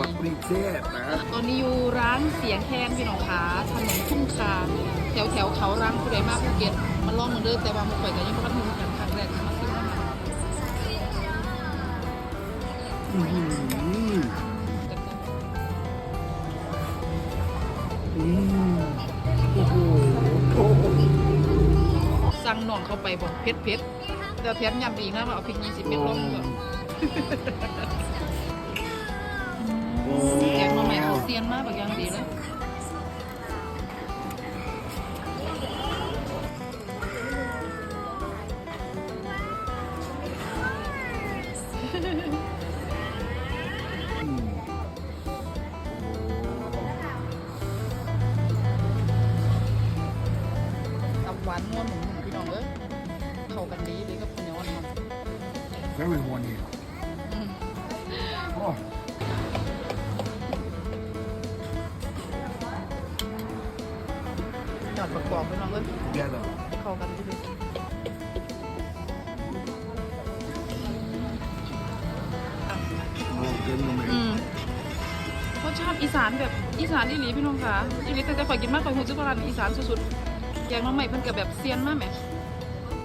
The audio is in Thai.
บักปรีเทศนะตอนนี้อยู่ร้านเสียงแคนพี่น้องขาถนนทุ่งคาแถวแถวเขารังผู้ใดมาภูเก็ตมาลองมือเด้อแต่ว่ามาข่อยกันยังไม่ทันรู้กันครั้งแรกมาซิมมาอื้อหืออืมโอ้โหโอ้โหสั่งหน่องเข้าไปบอกเผ็ดเผ็ดแต่แถมยำอีกนะว่าเอาพริกยี่สิบเม็ดลงก่อน ใหม่เขาเซียนมากแบบยังดีเลยอืมตับหวานม้วนหมุนๆพี่น้องเอ้ยเข้ากันดีเลยกับข้าวเหนียวมันแล้วเป็ ก่อืมโอ้ยอดประกอบพี่น้องเอ้ยแย่เลยเข้ากันดีเลยโอ้เกินมาไหมอืมรสชาติอีสานแบบอีสานอีหลีพี่น้องค่ะอีหลีแต่แต่ข่อยกินมากข่อยหูซึกว่าร้านอีสานสุดๆแกงน้องใหม่เพิ่นกับแบบเซียนมากไหม